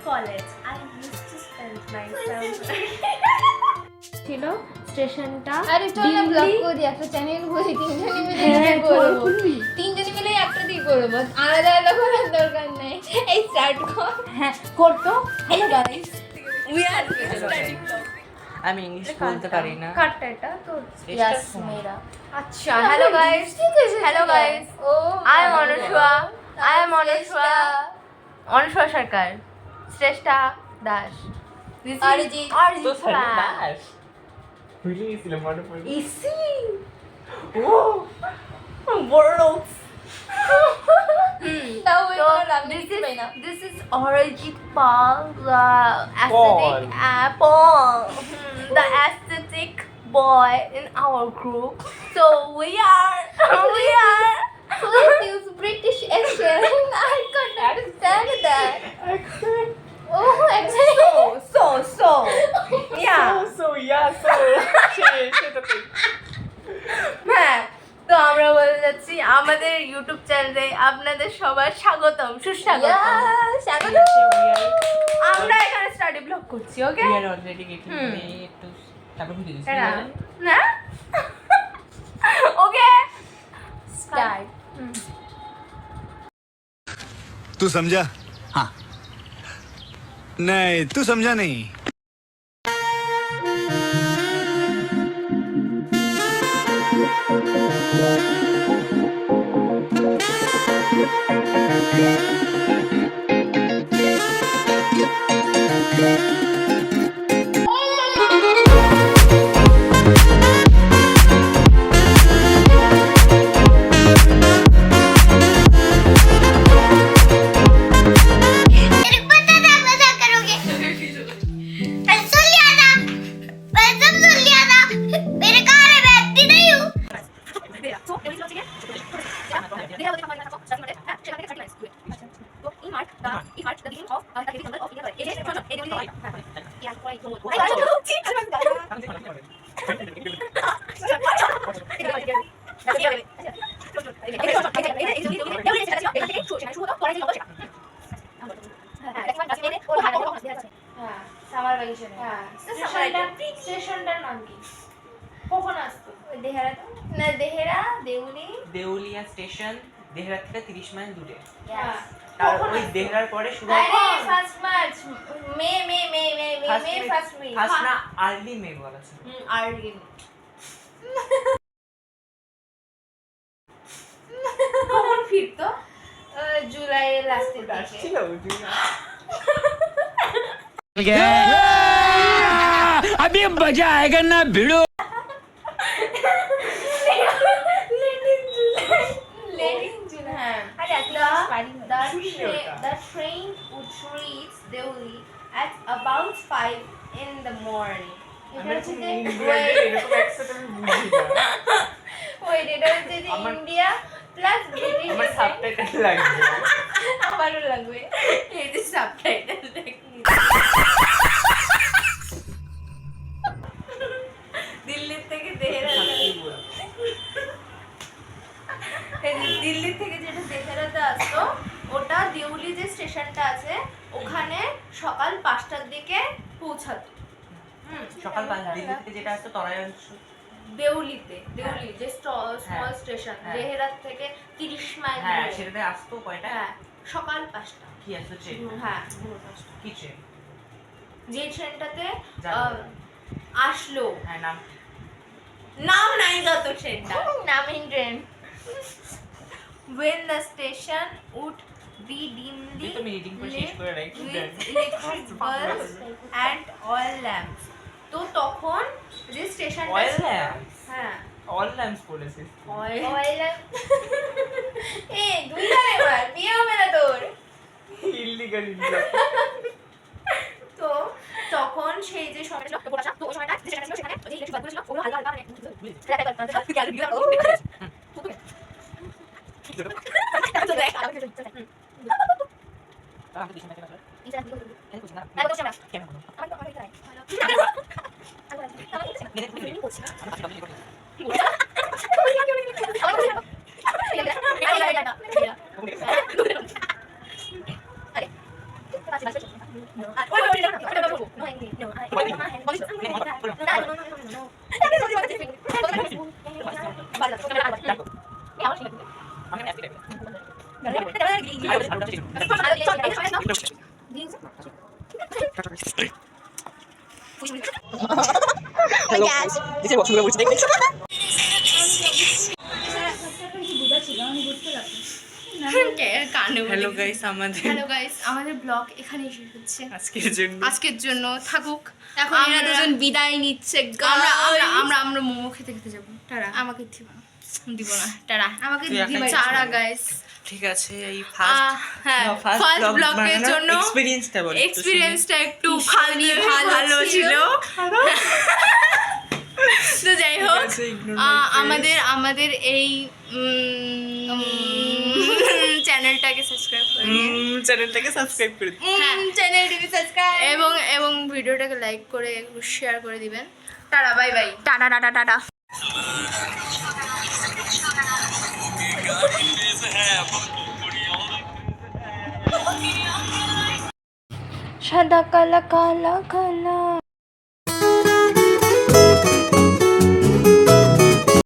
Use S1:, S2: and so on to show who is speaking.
S1: college, I used to spend myself. ছিল স্টেশনটা
S2: আরে চল না ব্লগ করি একটা চ্যানেল খুলি তিনজনে মিলে
S1: হ্যাঁ,
S2: করব। তিনজনে মিলে একটা দিয়ে করব আলাদা আলাদা করার দরকার নাই। এই স্টার্ট কর।
S1: হ্যাঁ করতো। হ্যালো গাইস
S2: উই আর
S3: আমি ইংলিশ বলতে পারি না।
S1: কাটটা এটা? তো
S2: ইয়াস মেরা
S1: আচ্ছা হ্যালো গাইস হ্যালো গাইস
S2: ও
S1: Anushwa. I am Anushwa. Anushka Sarkar Shrestha Das This is
S2: Arijit.
S1: Arijit
S3: তো
S1: fan.
S3: দাস ভুলে গেছিলাম মনে পড়ে
S1: ইসি
S3: ও
S1: বড়
S2: তাও
S1: So,
S2: এবার আমি
S1: this
S2: লিখতে
S1: is
S2: পারি না
S1: this is Arijit Pal, the aesthetic uh, Paul, hmm, the aesthetic boy in our group. So we are we are বলে যাচ্ছি আমাদের ইউটিউব চ্যানেলে আপনাদের সবার স্বাগতম সুস্বাগতম
S2: Yeah, স্বাগত।
S1: আমরা এখানে স্টাডি ব্লগ করছি ওকে
S3: we are already getting
S1: Hmm.
S3: late to তারপর ভুলে গেছি
S1: না ওকে
S2: Start.
S4: तू समझा हाँ नहीं तू समझा नहीं
S1: Thank you.
S3: Deulia station Dehra থেকে তিরিশ মাইল দূরে।
S1: হ্যাঁ
S3: আর ওই দেহরার পরে শুরু
S1: আরে first March May May May May May May first week
S3: first না আর্লি মে বলা আছে
S1: হুম আর্লি কখন ফিরতো জুলাইয়ের লাস্টের দিকে
S3: ছিল
S4: अभी मजा आएगा ना भिड़ो
S1: about 5 in the morning. এটা হচ্ছে যে wait,
S3: এরকম একসাথে আমি বুঝি না
S1: wait, এটা হচ্ছে যে
S3: আমার-
S1: ইন্ডিয়া প্লাস ব্রিটিশ
S3: আমার সাবটাইটেল লাগবে
S1: আমারও লাগবে এই যে সাবটাইটেল দেখি দিল্লির থেকে দেহরাদূন এই দিল্লি থেকে যেটা দেহরাতে আসতো ওটা দেউলি যে স্টেশনটা আছে ওখানে সকাল পাঁচটার দিকে পৌঁছাতো
S3: সকাল পাঁচ দিল্লি থেকে যেটা আসতো
S1: দেউলিতে দেউলি যে স্মল
S3: হ্যাঁ।
S1: স্টেশন
S3: হ্যাঁ।
S1: থেকে তিরিশ মাইল
S3: হ্যাঁ সেটাতে আসতো কয়টা?
S1: হ্যাঁ সকাল পাঁচটা।
S3: কি আসতো ট্রেন
S1: হ্যাঁ ভোর পাঁচটা।
S3: কি ট্রেন
S1: যে ট্রেনটাতে আহ, আসলো।
S3: হ্যাঁ নাম
S1: নাম নাই যত ট্রেনটা
S2: নামিন train
S1: when the station would lit with bulbs and oil lamps. তো তখন যে
S3: অয়েল ল্যাম্পস
S1: হ্যাঁ
S3: অয়েল ল্যাম্পস বলেছিস
S1: অয়েল
S2: অয়েল
S1: এ দুই এবার বিয়ে হবে না তোর
S3: ইল্লিগাল
S1: তো তখন সেই যে সময়টা ছিল, তো ওই সময়টা যে স্টেশনটা ছিল সেখানে ওই যে electric bulb ছিল ওগুলো হালকা হালকা মানে Gracias.
S3: হ্যালো গাইস আমাদের
S1: হ্যালো গাইস আমাদের ব্লগ এখানে শেষ হচ্ছে।
S3: আজকের জন্য।
S1: আজকের জন্য থাকুক।
S2: এখন
S1: আমরা-
S2: দুজন বিদায় নিচ্ছে
S1: আমরা আমরা আমরা আমরা মোমো খেতে খেতে যাব।
S2: টাটা।
S1: আমাকে দিব। না। দিব না। টাটা
S2: আমাকে
S1: চারা গাইস
S3: ঠিক আছে এই ফার্স্ট
S1: হ্যাঁ ফার্স্ট ব্লগের জন্য
S3: এক্সপেরিয়েন্সটা বল
S1: এক্সপিরিয়েন্সটা একটু ফানি ভালো ছিল। তো যাই হোক. আমাদের আমাদের এই চ্যানেলটাকে সাবস্ক্রাইব করে
S3: চ্যানেলটাকে সাবস্ক্রাইব করে
S1: হ্যাঁ
S2: চ্যানেলটিকে সাবস্ক্রাইব
S1: এবং এবং ভিডিওটাকে লাইক করে শেয়ার করে দিবেন। Tata bye bye tata tata tata. সাদা কালা কালা কালা